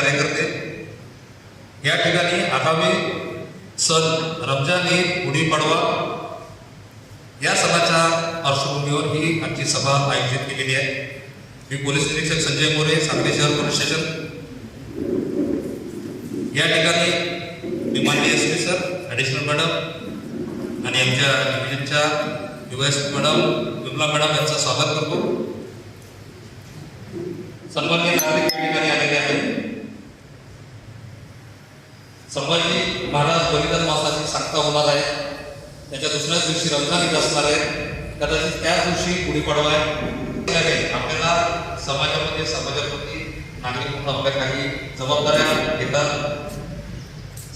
कार्यकर्ते. या ठिकाणी आगामी सण रमजान ईद गुढीपाडवा या सणाच्या पार्श्वभूमीवर ही आमची सभा आयोजित केलेली आहे. मी पोलीस निरीक्षक संजय मोरे सांगली शहर पोलीस स्टेशन. या ठिकाणी मी माननीय S P sir additional madam आणि आमच्या डिव्हिजनच्या U S madam Vimala madam यांचं स्वागत करतो. सन्मान्य नागरिक या ठिकाणी आलेले आहेत. संभाजी महाराज बलिदान मासाची सांगता होणार आहे. त्याच्या दुसऱ्याच दिवशी रमजान ईद असणार आहे. कदाचित त्याच दिवशी गुढीपाडवा आहे आपल्याला समाजामध्ये समाजाप्रती नागरिक म्हणून आपल्या काही जबाबदाऱ्या घेतात.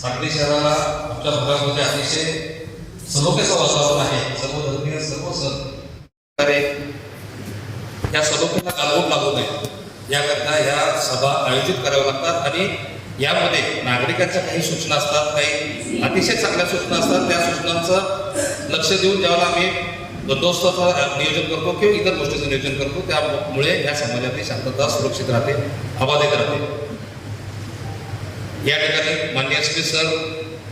सांगली शहराला आमच्या भागामध्ये अतिशय सलोख्याचं वातावरण आहे सर्व धर्मीय सर्व सण. प्रकारे या सलोख्याला कालवून लागू नये. याकरता या सभा आयोजित कराव्या लागतात आणि यामध्ये नागरिकांच्या काही सूचना असतात काही अतिशय चांगल्या सूचना असतात. त्या सूचनांचं लक्ष देऊन ज्यावेळेला आम्ही बंदोबस्ताचं नियोजन करतो किंवा इतर गोष्टीचं नियोजन करतो त्यामुळे या समाजातली शांतता सुरक्षित राहते अबाधित राहते. या ठिकाणी मान्य एस पी सर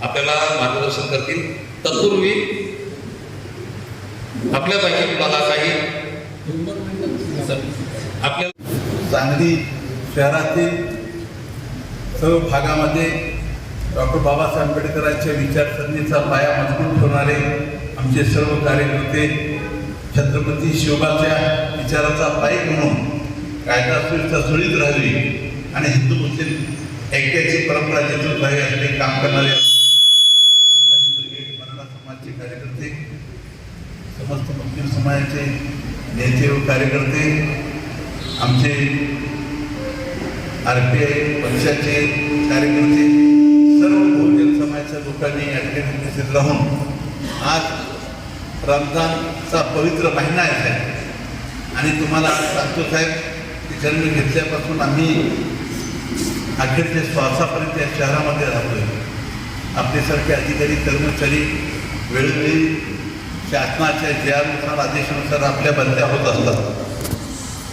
आपल्याला मार्गदर्शन करतील. तत्पूर्वी आपल्यापैकी कुणाला काही आपल्या सांगली शहरातील सर्व भागामध्ये डॉक्टर बाबासाहेब आंबेडकरांच्या विचारसरणीचा पाया मजबूत ठेवणारे आमचे सर्व कार्यकर्ते छत्रपती शिवबाच्या विचाराचा पायक म्हणून कायदा सुव्यवस्था सुरळीत राहावी आणि हिंदू मुस्लिम ऐक्याची परंपरा जतून राहावी असे काम करणारे संभाजी ब्रिगेड मराठा समाजचे कार्यकर्ते समस्त मुस्लिम समाजाचे नेते व कार्यकर्ते आमचे आर पी आय पक्षाचे कार्यकर्ते सर्व बहुजन समाजाच्या लोकांनी या ठिकाणी उपस्थित राहून आज रमजानचा पवित्र महिना आहे. आणि तुम्हाला सांगतो साहेब की जन्म घेतल्यापासून आम्ही अखेरच्या श्वासापर्यंत या शहरामध्ये राहतोय. आपल्यासारखे अधिकारी कर्मचारी वेळोवेळी शासनाच्या ज्यानुसार आदेशानुसार आपल्या बदल्या होत असतात.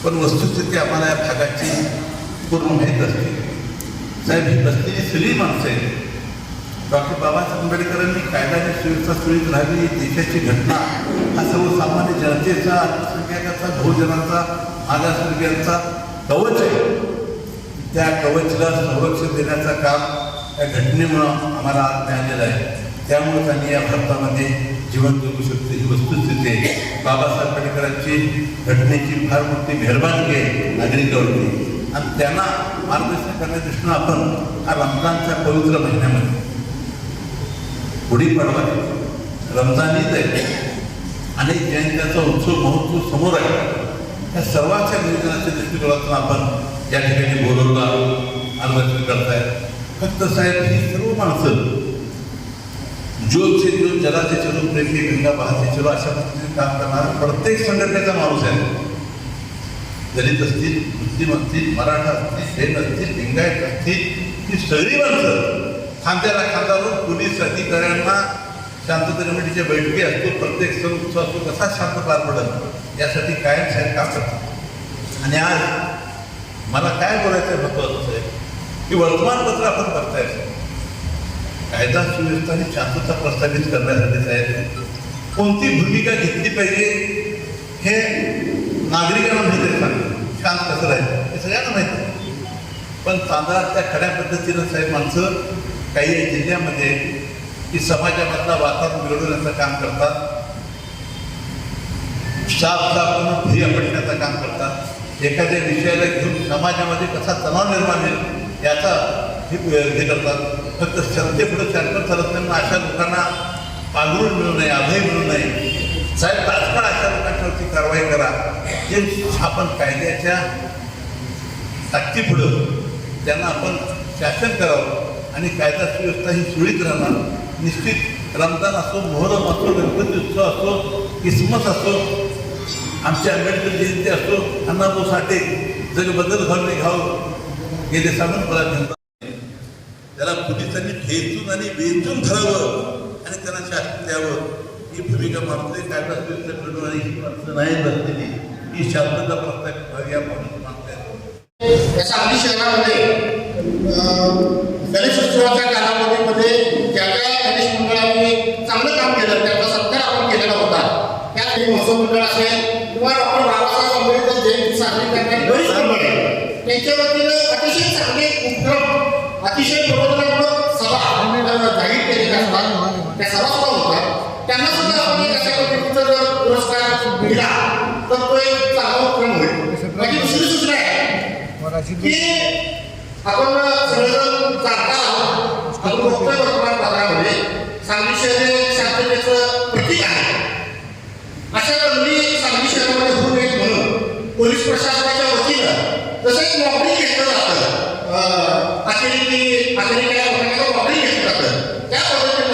पण वस्तुस्थिती आम्हाला या भागाची पूर्ण माहीत असते साहेब ही बसलेली सगळी माणसं आहेत. डॉक्टर बाबासाहेब आंबेडकरांनी कायदा आणि सुव्यवस्था सुरळीत राहावी देशाची घटना. हा सर्वसामान्य जनतेचा अल्पसंख्याकाचा बहुजनाचा मागासवर्गीयांचा कवच आहे. त्या कवचला संरक्षण देण्याचं काम या घटनेमुळं आम्हाला आज मिळालेलं आहे. त्यामुळेच आम्ही या भारतामध्ये जीवन जगू शकतो. ही वस्तुस्थिती आहे. बाबासाहेब आंबेडकरांची घटनेची फार मोठी मेहरबानगी आहे नागरिकावरती आणि त्यांना मार्गदर्शन करण्याच्या दृष्टीनं आपण हा रमजानच्या पवित्र महिन्यामध्ये. गुढीपाडवा आहे. रमजान ईद आहे. अनेक जयंत्याचा उत्सव महोत्सव समोर आहे. या सर्वांच्या नियोजनाच्या दृष्टिकोनातून आपण या ठिकाणी बोलवला मार्गदर्शन करताय फक्त साहेब ही सर्व माणसं ज्योतचे ज्योत जलाचे चलो प्रेमी गंगा बहाचे चलो अशा पद्धतीने काम करणारा प्रत्येक संघटनेचा माणूस आहे. दलित असतील मुस्लिम असतील मराठा असतील जैन असतील लिंगायत असतील ही सगळी माणसं खांद्याला खांदा लावून पोलीस अधिकाऱ्यांना शांतता कमिटीच्या बैठकी असतो प्रत्येक सण उत्सव असतो कसा शांत पार पडत यासाठी कायम साहेब काम करतात. आणि आज मला काय बोलायचं आहे महत्वाचं आहे की वर्तमानपत्र आपण करताय कायदा सुव्यवस्था आणि शांतता प्रस्थापित करण्यासाठी साहेब कोणती भूमिका घेतली पाहिजे हे नागरिकांना माहिती आहे सांग शांत कसं राहील? हे सगळ्यांना माहिती आहे. पण तांदळाच्या खऱ्या पद्धतीनं साहेब माणसं काही जिल्ह्यामध्ये की समाजामधला वातावरण बिघडवण्याचं काम करतात. साफ साफ ध्येय पडण्याचं काम करतात. एखाद्या विषयाला घेऊन समाजामध्ये कसा तणाव निर्माण होईल याचा हे हे करतात. फक्त श्रद्धेपुढे सरकार चालत त्यांना अशा लोकांना पांघरून मिळू नये अभय मिळू नये. साहेब तात्काळ अशा कारवाई करा. जे आपण कायद्याच्या ताकदीपुढं त्यांना आपण शासन करावं आणि कायदा सुव्यवस्था ही सुरळीत राहणार. निश्चित रमजान असो मोहरम असो गणपती उत्सव असो क्रिसमस असो आमची आंबेडकर जयंती असो अण्णाभाऊ साठे जरी बदल घालणे घाव गेले सांगून मला जनता त्याला पोलिसांनी ठेचून आणि वेचून धरावं आणि त्यांना शासन द्यावं ही भूमिका मानतोय काय सुव्यवस्था मिळवून आणि नाही बसलेली ही शांतता प्रत्येक या माणूस मानताय त्याच्या आधी शहरामध्ये अं, गणेशोत्सवाच्या कालावधीमध्ये ज्या ज्या गणेश मंडळांनी चांगलं काम केलं त्याचा सत्कार आपण केलेला होता. त्या महोत्सव मंडळ असेल किंवा आपण बाबासाहेब आंबेडकर जयंती साजरी करणारी बरीच मंडळ त्यांच्या वतीनं अतिशय चांगले उपक्रम अतिशय प्रबोधनात्मक सभा अं, जाहीर केलेल्या असतात त्या सभा सुद्धा होतात त्यांना सुद्धा आपण एक अशा पद्धतीचा जर पुरस्कार दिला. तर तो एक चांगला उपक्रम होईल. माझी दुसरी सूचना आहे की आपण सगळेजण जाणता आहोत. आपण बघतोय वर्तमानपत्रामध्ये सांगली शहर हे शांततेचं प्रतीक आहे. अशा बंदी सांगली शहरामध्ये होऊ नये म्हणून पोलीस प्रशासनाच्या वतीनं जसं नोकरी घेतलं जातं अं, अतिरेकी काय लोकांना नोकरी त्या पद्धतीने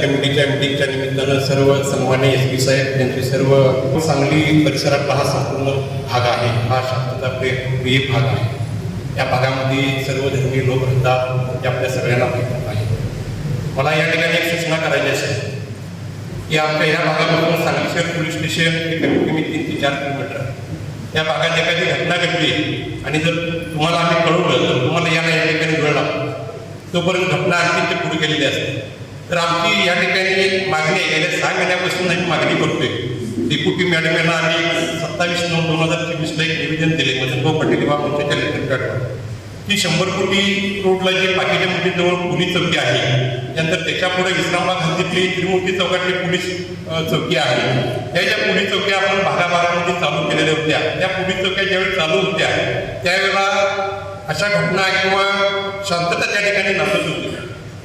कमिटीच्या मिटिंगच्या निमित्तानं सर्व सन्मान्य एस पी साहेब यांचे सर्व सांगली परिसरातला हा संपूर्ण भाग आहे. हा शांतता प्रिय भाग आहे. या भागामध्ये सर्व धर्मीय लोक राहतात ते आपल्या सगळ्यांना माहीत आहे मला या ठिकाणी एक सूचना करायची असेल की आमच्या या भागापासून सांगली शहर पोलीस स्टेशन हे कमीत कमी तीन ते चार किलोमीटर त्या भागात एखादी घटना घडली आणि जर तुम्हाला आम्ही कळवलं तर तुम्हाला याला या ठिकाणी वेळ लागतो तोपर्यंत घटना आणखी ते पुढे गेलेली असते. तर आमची या ठिकाणी एक मागणी आहे गेल्या सहा महिन्यापासून आम्ही मागणी करतोय. डेप्युटी मॅडम यांना आम्ही सत्तावीस नऊ दोन हजार चोवीसला एक निवेदन दिले म्हणजे मदनभाऊ पटेल युवा मोर्चाच्या लेखनकडनं की शंभर कोटी रोडला जी पाकिटामध्ये म्हणजे जवळ पोलीस चौकी आहे त्यानंतर त्याच्यापुढे विश्रामबाग हद्दीतली त्रिमूर्ती चौकातली पोलीस चौकी आहे. त्या ज्या पोलीस चौक्या आपण भागाभागामध्ये चालू केलेल्या होत्या त्या पोलीस चौक्या ज्यावेळी चालू होत्या त्यावेळेला अशा घटना किंवा शांतता त्या ठिकाणी नसत होती.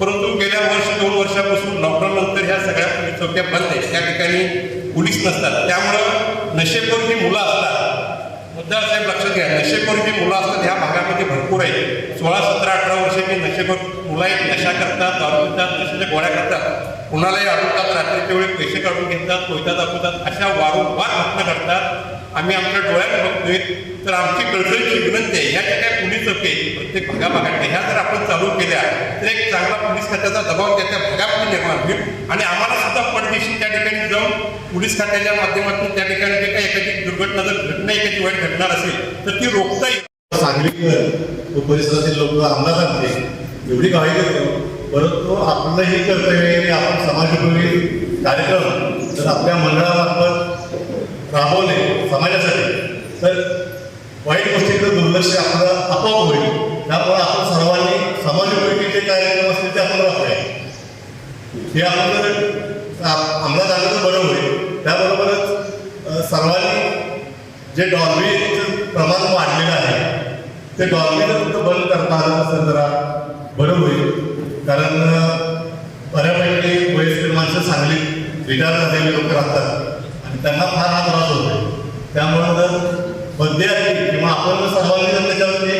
परंतु गेल्या वर्ष दोन वर्षापासून लॉकडाऊन नंतर ह्या सगळ्या पोलीस चौक्या बंद आहेत. त्या ठिकाणी पोलीस नसतात. त्यामुळं नशेखोर जी मुलं असतात. मुद्दा साहेब लक्षात घ्या नशेखोर जी मुलं असतात ह्या भागामध्ये भरपूर आहेत. सोळा सतरा अठरा वर्षाची नशेखोर मुलं आहेत. नशा करतात दारू पितात नशेच्या गोळ्या करतात. कुणालाही अडवतात रात्रीच्या वेळी पैसे काढून घेतात कोयता दाखवतात अशा वारंवार घटना घडतात. आम्ही आमच्या डोळ्यात बघतोय तर आमची कळकळीची विनंती आहे. ह्या ज्या काही पोलीस चौकी प्रत्येक भागाभागात ह्या जर आपण चालू केल्या तर एक चांगला पोलीस खात्याचा दबाव त्या त्या भागामध्ये निर्माण होईल. आणि आम्हाला सुद्धा पडदेशी त्या ठिकाणी जाऊन पोलीस खात्याच्या माध्यमातून त्या ठिकाणी जे काही एखादी दुर्घटना जर घटना एखादी वाईट घडणार असेल तर ती रोखता येईल. सांगलीकर तो परिसरातील लोक अंमलात एवढी काळजी करतो परंतु आपलंही कर्तव्य आहे की आपण समाजोपयोगी कार्यक्रम जर आपल्या मंडळामार्फत राबवले समाजासाठी. तर वाईट गोष्टीकडे दुर्लक्ष आपल्याला आपोआप होईल. त्यामुळे आपण सर्वांनी समाजोपयोगी जे कार्यक्रम असतील ते आपण राबवावे हे आपण जर अंमलात आणलं तर बरं होईल त्याबरोबरच सर्वांनी जे डॉल्बीचं प्रमाण वाढलेलं आहे ते डॉल्बी फक्त बंद करता आलं असेल जरा बरं होईल. कारण बऱ्यापैकी वयस्कर माणसं चांगली रिटायर झालेले लोक राहतात आणि त्यांना फार हा त्रास होतो त्यामुळं जर बंदी आली किंवा आपण जर सर्वांनी जर त्याच्यावरती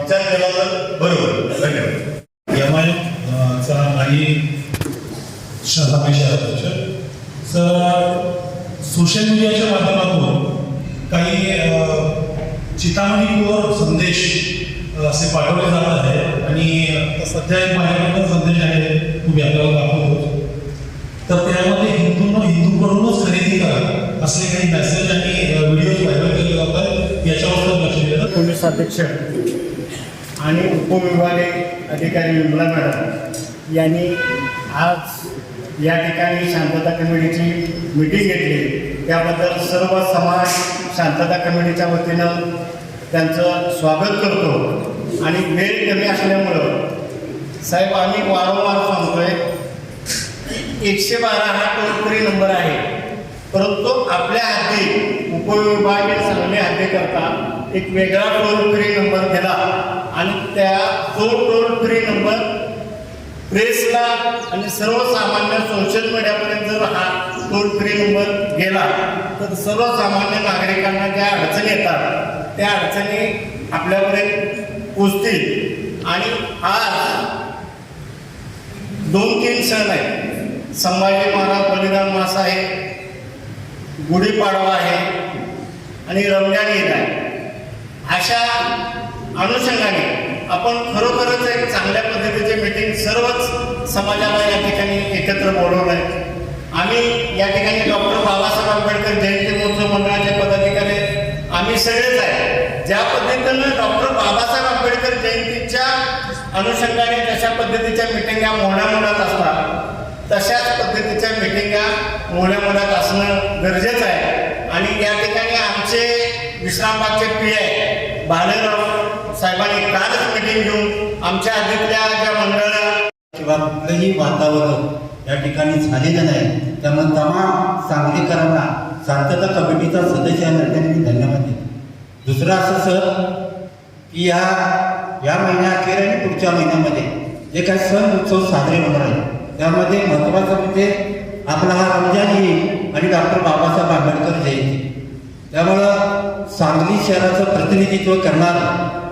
विचार केला तर बरोबर. धन्यवाद. एम आय चा माजी शहराध्यक्ष. सर सोशल मीडियाच्या माध्यमातून काही चितामणीवर संदेश असे पाठवले जात आहे आणि सध्या एक माझ्याकडून संदेश आहे तुम्ही आपल्याला दाखवतो तर त्यामध्ये हिंदूंना हिंदूकडूनच असे काही मेसेज आणि व्हिडिओ व्हायरल केले जात याच्यावर तर लक्ष दिलं. पोलीस अधीक्षक आणि उपविभागीय अधिकारी विमला मॅडम यांनी आज या ठिकाणी शांतता कमिटीची मीटिंग घेतली. त्याबद्दल सर्व समाज शांतता कमिटीच्या वतीनं त्यांचं स्वागत करतो. आणि वेळ कमी असल्यामुळं साहेब आम्ही वारंवार सांगतोय एकशे बारा हा टोल फ्री नंबर आहे. परंतु आपल्या हाती उपविभागीय हाती करता एक वेगळा टोल फ्री नंबर दिला. आणि त्या तो टोल फ्री नंबर प्रेसला आणि सर्वसामान्य सोशल मीडियापर्यंत जर हा टोल फ्री नंबर गेला तर सर्वसामान्य नागरिकांना ज्या अडचणी येतात त्या अडचणी आपल्यापर्यंत पोचतील आणि आज दोन तीन सण आहेत. संभाजी महाराज बलिदान मास आहे. गुढीपाडवा आहे आणि रमजान ईद आहे. अशा अनुषंगाने आपण खरोखरच एक चांगल्या पद्धतीचे मीटिंग सर्वच समाजाला या ठिकाणी एकत्र बोलवलं आहे आम्ही या ठिकाणी डॉक्टर बाबासाहेब आंबेडकर जयंती महोत्सव मंडळाचे पदाधिकारी आम्ही सगळेच आहे. ज्या पद्धतीनं डॉक्टर बाबासाहेब आंबेडकर जयंतीच्या अनुषंगाने जशा पद्धतीच्या मिटिंगा मोठ्या मोठ्यात असतात तशाच पद्धतीच्या मिटिंगा मोठ्या मोठ्यात असणं गरजेचं आहे. आणि या ठिकाणी आमचे विश्रामबागचे पी आय भालेराव साहेबांनी कालच मिटिंग घेऊन आमच्या आधीतल्या ज्या मंडळ किंवा कुठलंही वातावरण या ठिकाणी झालेलं नाही. त्यामुळे तमाम सांगलीकरांना शांतता कमिटीचा सदस्य या नात्याने मी धन्यवाद देतो दुसरं असं सर की या या महिन्याअखेर आणि पुढच्या महिन्यामध्ये जे काही सण उत्सव साजरे होणार आहे त्यामध्ये महत्त्वाचं म्हणजे आपला हा रमजान येईल आणि डॉक्टर बाबासाहेब आंबेडकर जयंती. त्यामुळं सांगली शहराचं प्रतिनिधित्व करणार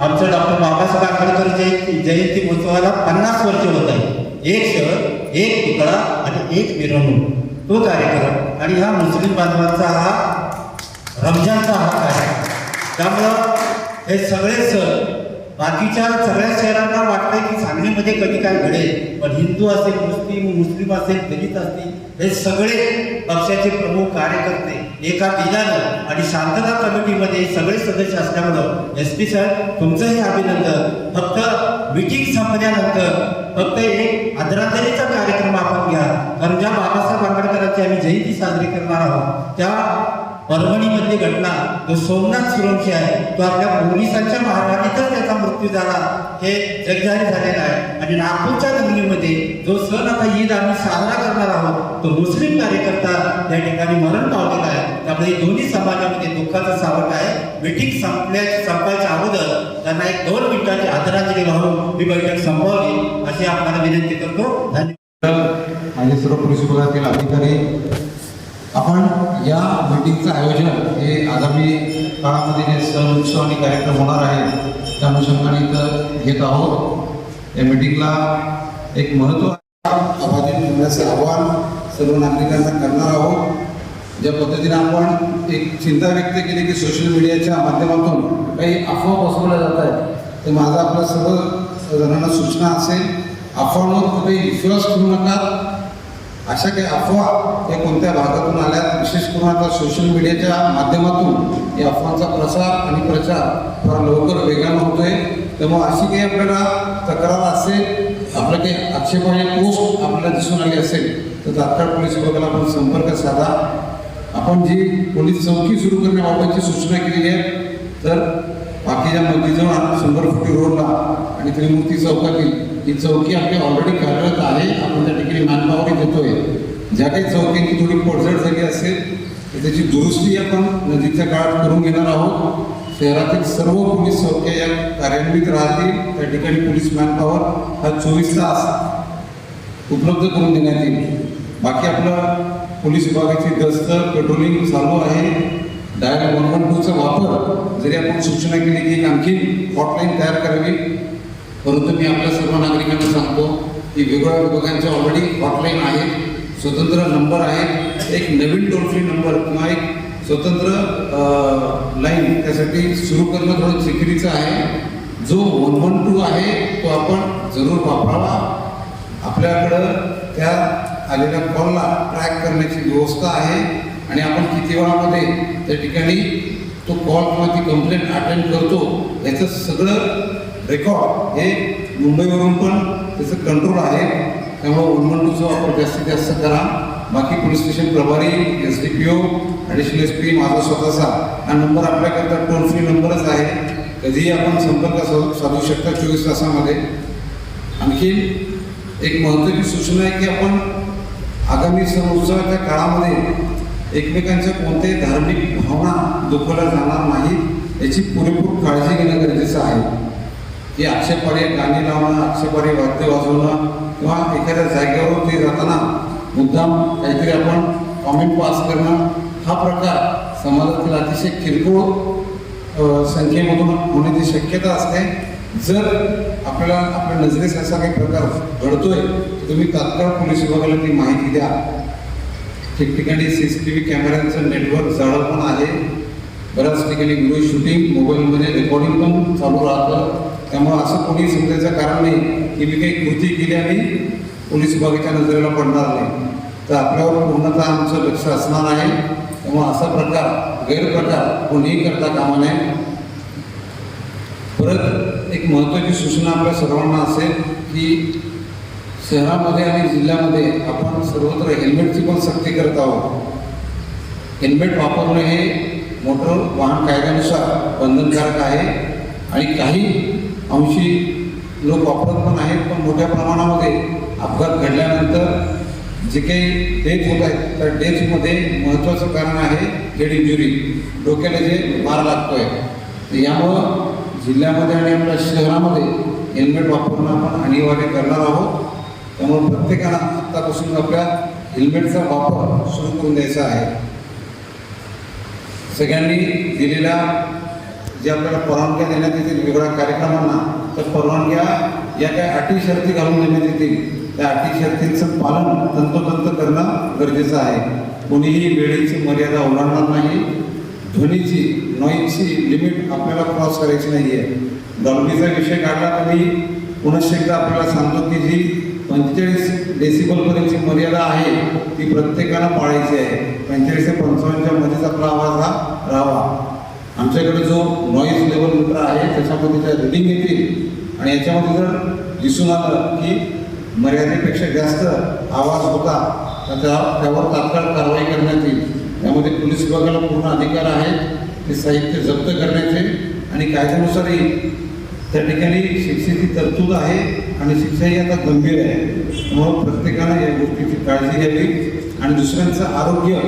आमचं डॉक्टर बाबासाहेब आंबेडकर जयंती जयंती महोत्सवाला पन्नास वर्ष होत आहे. एक शहर एक तुकडा आणि एक मिरवणूक. तो कार्यक्रम आणि हा मुस्लिम बांधवांचा हा रमजानचा हक आहे त्यामुळं हे सगळे सण बाकीच्या सगळ्या शहरांना वाटतंय की सांगलीमध्ये कधी काय घडेल पण हिंदू असेल मुस्लिम मुस्लिम असेल दलित असतील हे सगळे पक्षाचे प्रमुख कार्यकर्ते एका दिनानं आणि शांतता कमिटीमध्ये सगळे सदस्य असल्यामुळं एस पी साहेब तुमचंही अभिनंदन. फक्त मिटिंग संपल्यानंतर फक्त एक आदरांजलीचा कार्यक्रम आपण घ्या. कारण ज्या बाबासाहेब आंबेडकरांची आम्ही जयंती साजरी करणार आहोत त्या परभणीमधली घटना जो सोमनाथ सुरवशी आहे तो आपल्या पोलिसांच्या महाराणीतच त्याचा मृत्यू झाला. हे जगजाहीर झालेलं आहे. आणि नागपूरच्या दिल्लीमध्ये जो सण आता ईद आम्ही साजरा करणार आहोत तो मुस्लिम कार्यकर्ता या ठिकाणी मरण पावलेला आहे. त्यामुळे दोन्ही समाजामध्ये दुःखाचं सावट आहे. मिटिंग संपल्या संपायच्या अगोदर त्यांना एक दोन मिनिटाची आदरांजली वाहून ही बैठक संपवली. अशी आपल्याला विनंती करतो. धन्यवाद. माझे सर्व प्रिन्सिपलातील अधिकारी आपण या मीटिंगचं आयोजन हे आगामी काळामध्ये जे सण उत्सव आणि कार्यक्रम होणार आहेत त्या अनुषंगाने इथं घेत आहोत. या मीटिंगला एक महत्त्व अबाधित ठेवण्याचे आव्हान सर्व नागरिकांना करणार आहोत. ज्या पद्धतीने आपण एक चिंता व्यक्त केली की सोशल मीडियाच्या माध्यमातून काही अफवा पसरवल्या जात आहेत तर माझा आपल्या सर्व जणांना सूचना असेल अफवांवर कुठेही विश्वास ठेवू नका. अशा काही अफवा या कोणत्या भागातून आल्या विशेष करून आता सोशल मीडियाच्या माध्यमातून या अफवांचा प्रसार आणि प्रचार फार लवकर वेगानं होतोय. त्यामुळे अशी काही आपल्याला तक्रार असेल आपलं काही आक्षेपाने पोस्ट आपल्याला दिसून आली असेल तर तात्काळ पोलीस विभागाला आपण संपर्क साधा. आपण जी पोलीस चौकी सुरू करण्याबाबतची सूचना केलेली आहे तर बाकीच्या मस्जिदजवळ शंभर फुटी रोडला आणि त्रिमूर्ती चौकातील ही चौकी आपली ऑलरेडी कार्यरत आहे. आपण त्या ठिकाणी मॅनपॉवरही देतोय. ज्या काही चौकींची थोडी पडझड झाली असेल तर त्याची दुरुस्ती आपण नजीकच्या काळात करून घेणार आहोत. शहरातील सर्व पोलीस चौक्या या कार्यान्वित राहतील. त्या ठिकाणी पोलीस मॅनपॉवर हा चोवीस तास उपलब्ध करून देण्यात येईल. बाकी आपलं पोलीस विभागाची गस्त पेट्रोलिंग चालू आहे. डायल वन वन टूचा वापर जरी आपण सूचना केली की आणखी हॉटलाईन तयार करावी परंतु मी आपल्या सर्व नागरिकांना सांगतो की वेगवेगळ्या विभागांच्या ऑलरेडी हॉटलाईन आहेत स्वतंत्र नंबर आहेत एक नंबर किंवा एक स्वतंत्र लाईन त्यासाठी सुरू करणं थोडं चिकरीचं आहे. जो वन वन टू आहे तो आपण जरूर वापरावा. आपल्याकडं त्या आलेल्या कॉलला ट्रॅक करण्याची व्यवस्था आहे आणि आपण किती वेळामध्ये त्या ठिकाणी तो कॉल किंवा ती कंप्लेंट अटेंड करतो याचं सगळं रेकॉर्ड हे मुंबईवरून पण त्याचं कंट्रोल आहे. त्यामुळे वन वन टूचा वापर जास्तीत जास्त करा. बाकी पोलीस स्टेशन प्रभारी S D P O additional S P माझा स्वतःचा. हा नंबर आपल्याकरता टोल फ्री नंबरच आहे. कधीही आपण संपर्क साधू साधू शकता चोवीस तासामध्ये. आणखी एक महत्त्वाची सूचना आहे की आपण आगामी सण उत्सवाच्या काळामध्ये एकमेकांच्या कोणत्याही धार्मिक भावना दुखवल्या जाणार नाहीत याची पुरेपूर काळजी घेणं गरजेचं आहे. की आक्षेपारी गाणी लावणं आक्षेपारी वाद्य वाजवणं किंवा एखाद्या जागेवर ते जाताना मुद्दाम काहीतरी आपण कॉमेंट पास करणं हा प्रकार समाजातील अतिशय किरकोळ संख्येमधून होण्याची शक्यता असते. जर आपल्याला आपल्या नजरेस असा काही प्रकार घडतोय तर तुम्ही तात्काळ पोलीस विभागाला ती माहिती द्या. ठिकठिकाणी सी सी टी व्ही कॅमेऱ्यांचं नेटवर्क जाळं पण आहे. बऱ्याच ठिकाणी व्हिडिओ शूटिंग मोबाईलमध्ये रेकॉर्डिंग पण चालू राहतं. त्यामुळं असं कोणी समजायचं कारण नाही की मी काही कृती केली आणि पोलीस विभागाच्या नजरेला पडणार नाही. तर आपल्यावर पूर्णतः आमचं लक्ष असणार आहे. त्यामुळे असा प्रकार गैरप्रकार कोणीही करता कामा नये. परत एक महत्त्वाची सूचना आपल्या सर्वांना असेल की शहरामध्ये आणि जिल्ह्यामध्ये आपण सर्वत्र हेल्मेटची पण सक्ती करत आहोत. हेल्मेट वापरणं हे मोटर वाहन कायद्यानुसार बंधनकारक आहे. आणि काही अंशी लोक वापरत पण आहेत पण मोठ्या प्रमाणामध्ये अपघात घडल्यानंतर जे काही डेथ होत आहेत त्या डेथमध्ये महत्त्वाचं कारण आहे हेड इंजुरी डोक्याला जे मार लागतोय. आहे यामुळं जिल्ह्यामध्ये आणि आपल्या शहरामध्ये हेल्मेट वापरणं आपण अनिवार्य करणार आहोत. त्यामुळे प्रत्येकाला आत्तापासून आपल्या हेल्मेटचा वापर सुरू करून द्यायचा आहे. सगळ्यांनी दिलेल्या जे आपल्याला परवानग्या देण्यात येतील वेगवेगळ्या कार्यक्रमांना तर परवानग्या या काही अटी शर्ती घालून देण्यात येतील. त्या अटी शर्तींचं पालन तंतोतंत करणं गरजेचं आहे. कोणीही वेळेची मर्यादा ओलांडणार नाही. ध्वनीची नॉईजची लिमिट आपल्याला क्रॉस करायची नाही आहे डॉल्बीचा विषय काढला तर मी पुनश्च एकदा आपल्याला सांगतो की जी पंचेचाळीस डेसिबलपर्यंतची मर्यादा आहे ती प्रत्येकाला पाळायची आहे. पंचेचाळीस ते पंचावन्नच्या मध्येच आपला आवाज हा राहावा. आमच्याकडे जो नॉईज लेवल मीटर आहे त्याच्यामध्ये त्या रिडिंग येतील. आणि याच्यामध्ये जर दिसून आलं की मर्यादेपेक्षा जास्त आवाज होता तर त्या त्यावर तात्काळ कारवाई करण्यात येईल. त्यामध्ये पोलीस विभागाला पूर्ण अधिकार आहेत ते साहित्य जप्त करण्याचे आणि कायद्यानुसारही त्या ठिकाणी शिक्षेची तरतूद आहे आणि शिक्षाही आता गंभीर आहे. त्यामुळं प्रत्येकानं या गोष्टीची काळजी घ्यावी. आणि दुसऱ्यांचं आरोग्य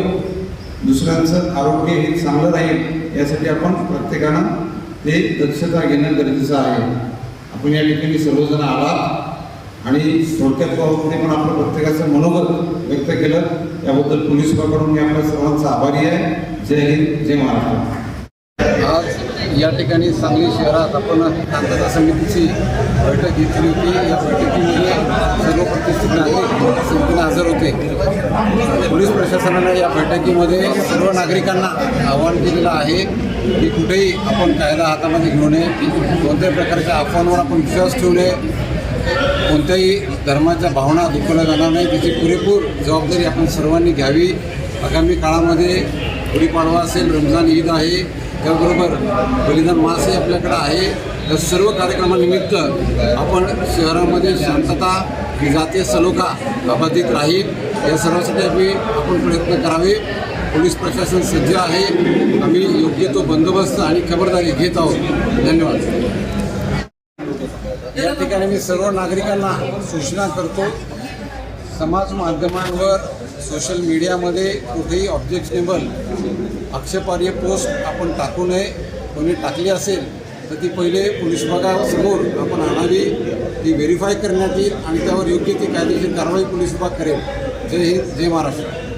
दुसऱ्यांचं आरोग्य हे चांगलं राहील. यासाठी आपण प्रत्येकानं ते दक्षता घेणं गरजेचं आहे. आपण या ठिकाणी सर्वजण आलात आणि थोडक्यात बाबतीमध्ये पण आपलं प्रत्येकाचं मनोगत व्यक्त केलं. त्याबद्दल पोलीस विभागाकडून मी आपल्या सर्वांचा आभारी आहे. जय हिंद जय महाराष्ट्र. या ठिकाणी सांगली शहरात आपण शांतता समितीची बैठक घेतली होती. या बैठकीमध्ये सर्व प्रतिष्ठित नागरिक हजर होते. पोलीस प्रशासनाने या बैठकीमध्ये सर्व नागरिकांना आवाहन केलेलं आहे की कुठेही आपण कायदा हातामध्ये घेऊ नये. कोणत्याही प्रकारच्या अफवांवर आपण विश्वास ठेवू नये. कोणत्याही धर्माच्या भावना दुखवल्या जाणार नाही. त्याची पुरेपूर जबाबदारी आपण सर्वांनी घ्यावी. आगामी काळामध्ये गुढीपाडवा असेल रमजान ईद आहे. त्याबरोबर बलिदान मासही आपल्याकडे आहे. या सर्व कार्यक्रमानिमित्त आपण शहरामध्ये शांतता जातीय सलोखा अबाधित राहील. या सर्वासाठी आम्ही आपण प्रयत्न करावे. पोलीस प्रशासन सज्ज आहे. आम्ही योग्य तो बंदोबस्त आणि खबरदारी घेत आहोत. धन्यवाद. या ठिकाणी मी सर्व नागरिकांना सूचना करतो. समाज माध्यमांवर सोशल मीडियामध्ये कुठेही ऑब्जेक्शनेबल आक्षेपार्ह पोस्ट आपण टाकू नये. कोणी टाकली असेल तर ती पहिले पोलीस विभागासमोर आपण आणावी. ती व्हेरीफाय करण्यात येईल आणि त्यावर योग्य ती कायदेशीर कारवाई पोलीस विभाग करेल. जय हिंद जय महाराष्ट्र.